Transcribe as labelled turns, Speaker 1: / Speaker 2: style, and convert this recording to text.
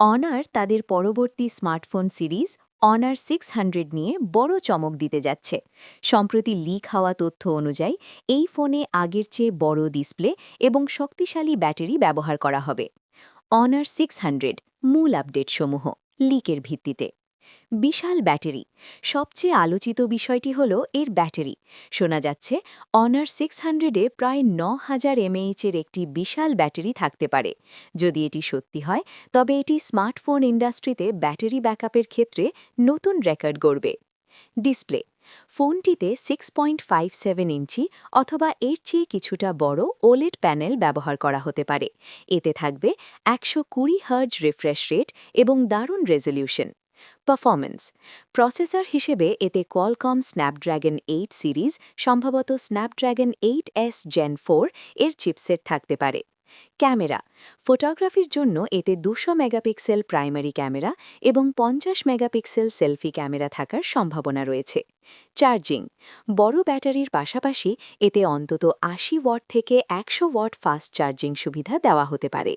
Speaker 1: Honour তাদের পরবর্তী smartphone series Honor six hundred নিয়ে বড় চমক দিতে যাচ্ছে। সম্প্রতি লিক হওয়া তথ্য অনুযায়ী, এই ফোনে আগের চেয়ে বড় ডিসপ্লে এবং শক্তিশালী ব্যাটারি ব্যবহার করা হবে। অনার সিক্স হান্ড্রেড মূল আপডেটসমূহ লিকের ভিত্তিতে। বিশাল ব্যাটারি। সবচেয়ে আলোচিত বিষয়টি হল এর ব্যাটারি। শোনা যাচ্ছে অনার সিক্স হান্ড্রেডে প্রায় ন হাজার এমএইচের একটি বিশাল ব্যাটারি থাকতে পারে। যদি এটি সত্যি হয়, তবে এটি স্মার্টফোন ইন্ডাস্ট্রিতে ব্যাটারি ব্যাকআপের ক্ষেত্রে নতুন রেকর্ড গড়বে। ডিসপ্লে, ফোনটিতে six point five seven inch অথবা এর চেয়ে কিছুটা বড় ওলেড প্যানেল ব্যবহার করা হতে পারে। এতে থাকবে একশো কুড়ি হার্জ রিফ্রেশ রেট এবং দারুণ রেজলিউশন। পারফরমেন্স প্রসেসর হিসেবে এতে কোয়ালকম স্ন্যাপড্র্যাগন এইট সিরিজ সম্ভবত Snapdragon eight S gen four এর চিপসেট থাকতে পারে। ক্যামেরা ফটোগ্রাফির জন্য এতে দুশো মেগাপিক্সেল প্রাইমারি ক্যামেরা এবং পঞ্চাশ মেগাপিক্সেল সেলফি ক্যামেরা থাকার সম্ভাবনা রয়েছে। চার্জিং বড় ব্যাটারির পাশাপাশি এতে অন্তত আশি ওয়াট থেকে একশো ওয়াট ফাস্ট চার্জিং সুবিধা দেওয়া হতে পারে।